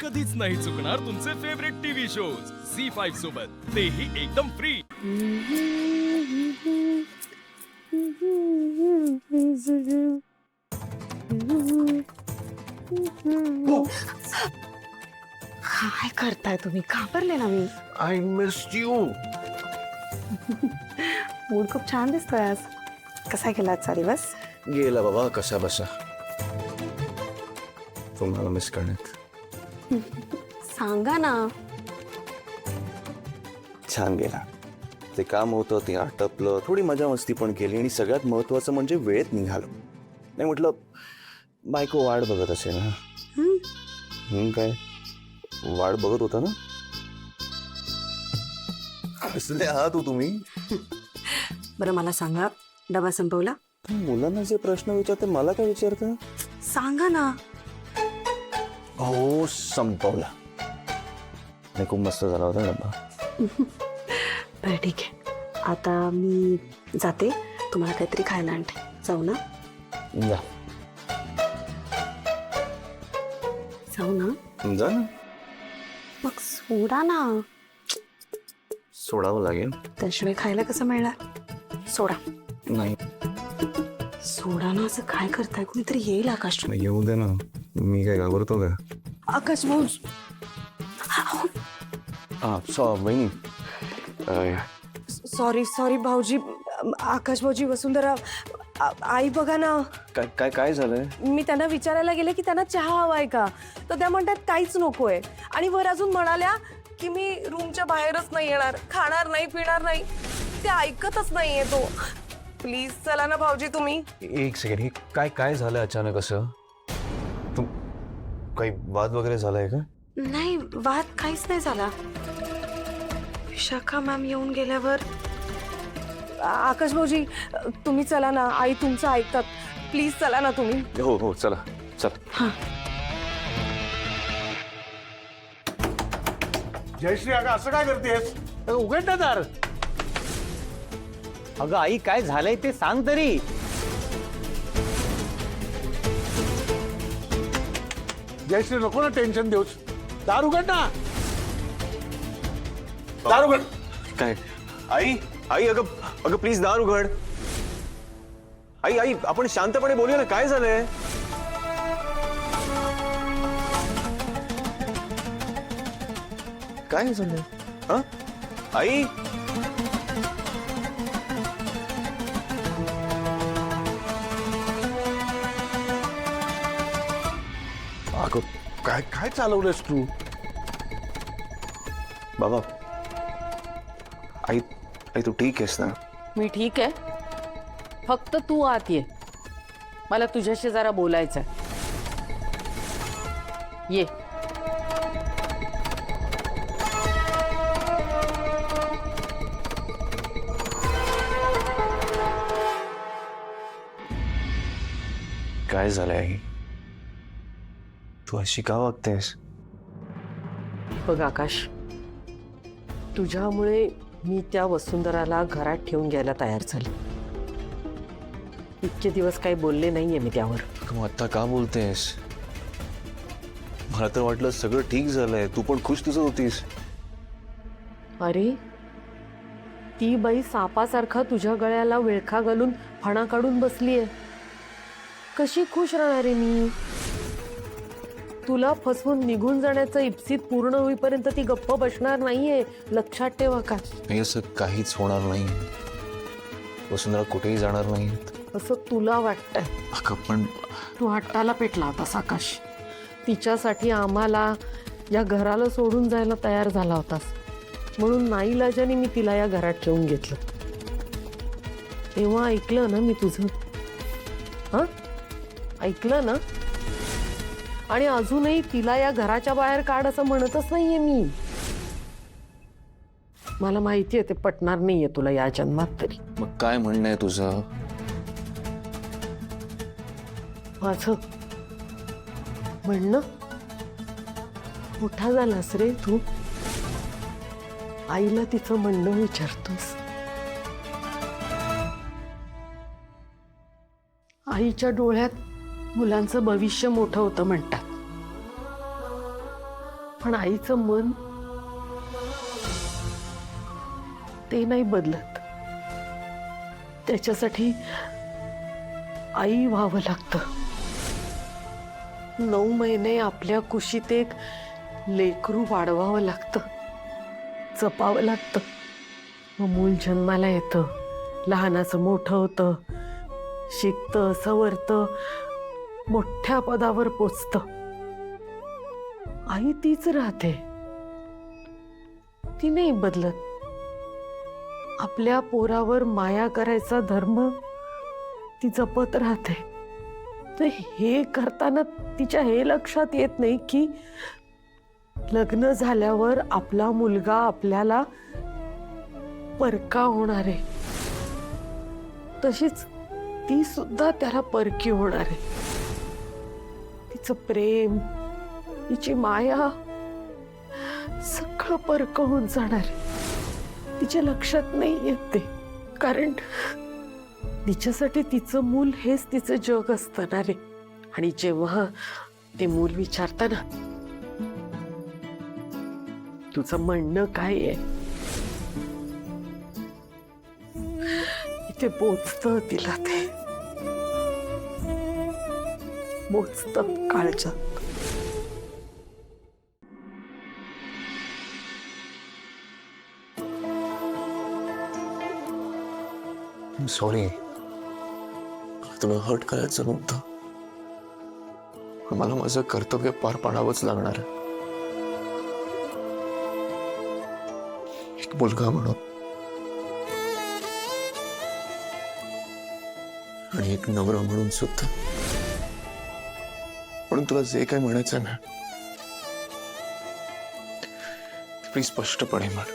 कधीच नाही चुकणार तुमचे favourite TV shows C five सोबत. तेही एकदम फ्री काय करताय तुम्ही? घाबरले ना मी. आय मिस यू मूड खूप छान दिसतोय आज. कसा गेला आजचा दिवस? गेला बाबा कसा बसा. तुम्हाला मिस करण्यात. सांगा ना. छान गेला. ते काम होतं ते आटपलं थोडी मजा मस्ती पण केली आणि सगळ्यात महत्वाचं म्हणजे वेळेत निघालो. नाही म्हटलं बायको वाट बघत असेल ना. हम्म, काय? वाट बघत होता ना? हसले आहात हो तुम्ही. बरं मला सांगा. डबा संपवला? मुलांना जे प्रश्न विचारते मला काय विचारता? सांगा ना. हो संपवला. नाही खूप मस्त झाला होता डब्बा बरं ठीक आहे. आता मी जाते. तुम्हाला काहीतरी खायला आणते. जाऊ ना? जा. जाऊ ना? जा ना. मग सोडा ना. सोडावं लागेल. त्याशिवाय खायला कसं मिळणार? सोडा. नाही. सोडा ना असं काय करताय? कोणीतरी येईल आकाश येऊ दे ना. मी काय घाबरतो का? आकाश भाऊ हा अं, सॉरी सॉरी भाऊजी। आकाश भाऊजी वसुंधरा आ- आई बघा ना। काय काय काय झालंय? मी त्यांना विचारायला गेले की त्यांना चहा हवाय का? तर त्या म्हणतात काहीच नकोय. आणि वर अजून म्हणाल्या की मी रूमच्या बाहेरच नाही येणार खाणार नाही पिणार नाही. ते ऐकतच नाहीये तो. प्लीज चला ना भाऊजी तुम्ही. एक सेकंड हे काय काय झालं अचानक असं? काही वाद वगैरे झालाय का? नाही वाद काहीच नाही झाला. विशाखा मॅम येऊन गेल्यावर आकाश भाऊजी तुम्ही चला ना. आई तुमचं ऐकतात. प्लीज चला ना तुम्ही. हो हो चला चला. जयश्री अगं असं काय करतेस? अगं उघड ना दार. अगं आई काय झालंय ते सांग तरी. जयश्री नको ना टेन्शन देऊस दार उघड ना. दार उघड काय? आई आई अगं अगं प्लीज दार उघड आई आई आपण शांतपणे बोलूया ना काय झालंय? काय झालंय? हा? आई? अगं काय काय चालवलंस तू? बाबा आई आई तू ठीक आहेस ना? मी ठीक आहे. फक्त तू आत ये. मला तुझ्याशी जरा बोलायचं ये. काय झालंय? आई तू अशी का वागतेस? बघ आकाश तुझ्यामुळे मी त्या वसुंधराला घरात ठेवून घ्यायला तयार झाले. इतके दिवस काही बोलले नाहीये मी त्यावर. मग आता का बोलतेस? मला तर वाटलं सगळं ठीक झालंय तू पण खुश दिसत होतीस. अरे ती बाई सापासारखा तुझ्या गळ्याला विळखा घालून फणा काढून बसलीये. कशी खुश राहणार आहे मी? तुला फसवून निघून जाण्याचं इप्सित पूर्ण होईपर्यंत ती गप्प बसणार नाहीये. लक्षात ठेव आकाश नाही असं काहीच होणार नाही. वसुंधरा कुठेही जाणार नाही असं तुला वाटतंय. अगं पण तू हट्टाला पेटला होतास आकाश तिच्यासाठी आम्हाला या घराला सोडून जायला तयार झाला होतास. म्हणून नाईलाजाने मी तिला या घरात ठेवून घेतलं. तेव्हा ऐकलं ना मी तुझं? हां? ऐकलं ना? आणि अजूनही तिला या घराच्या बाहेर काढ असं म्हणतच नाहीये मी. मला माहिती आहे ते पटणार नाहीये तुला या जन्मात तरी. मग काय म्हणणं आहे तुझं? माझं म्हणणं? मोठा झालास रे तू. आईला तिचं म्हणणं विचारतोस. आईच्या डोळ्यात मुलांचं भविष्य मोठं होतं म्हणतात. पण आईचं मन ते नाही बदलत. त्याच्यासाठी आई व्हावं लागतं. नऊ महिने आपल्या कुशीत एक लेकरू वाढवावं लागतं. जपावं लागतं. मग मूल जन्माला येतं. लहानाचं मोठं होतं. शिकतं सवरतं. मोठ्या पदावर पोचतं. आई तीच राहते. ती नाही बदलत. आपल्या पोरावर माया करायचा धर्म ती जपत राहते. तर हे करताना तिच्या हे लक्षात येत नाही की लग्न झाल्यावर आपला मुलगा आपल्याला परका होणार आहे. तशीच ती सुद्धा त्याला परकी होणार आहे. तिचं प्रेम तिची माया सगळं परक होऊन जाणार. तिच्या लक्षात नाही येत ते. कारण तिच्यासाठी तिचं मूल हेच तिचं जग असतं ना रे आणि जेव्हा ते मूल विचारताना तुझं म्हणणं काय आहे? ते पोचत तिला ते. मोजत काळजात. सॉरी तुला हर्ट करायचं नव्हतं. मला माझं कर्तव्य पार पाडावंच लागणार एक मुलगा म्हणून. आणि एक नवरा म्हणून सुद्धा. म्हणून तुला जे काय म्हणायचं ना प्लीज स्पष्टपणे म्हण.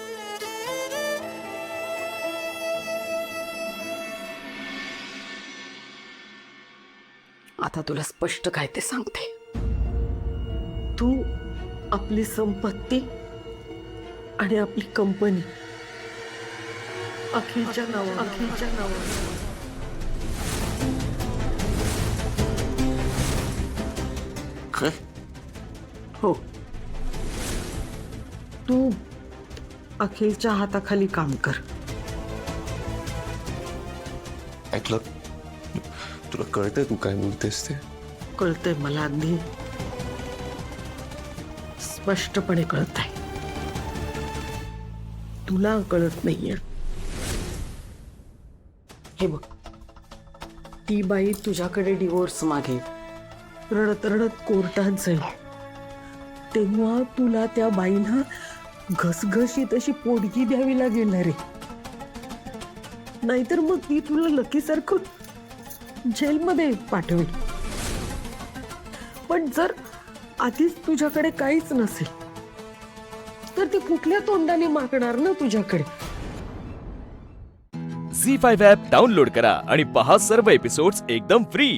आता तुला स्पष्ट काय ते सांगते. तू आपली संपत्ती आणि आपली कंपनी अखिलच्या नावा अखिलच्या नावा काय हो। तू अखिलच्या हाताखाली काम कर. ऐकलं? तुला कळतंय तू काय बोलतेस ते? कळतंय मला अगदी. स्पष्टपणे कळतंय. तुला कळत नाहीये. हे बघ. ती बाई तुझ्याकडे डिवोर्स मागे रडत रडत कोर्टात जाईल. तेव्हा तुला त्या बाईना घसघशीत अशी पोटगी द्यावी लागेल रे. नाहीतर मग ती तुला लकीसारखं जेलमध्ये पाठवेल. पण जर आधीच तुझ्याकडे काहीच नसेल तर ती कुठल्या तोंडाने मागणार ना तुझ्याकडे? झी फाईव्ह ॲप डाउनलोड करा आणि पहा सर्व एपिसोड्स एकदम फ्री.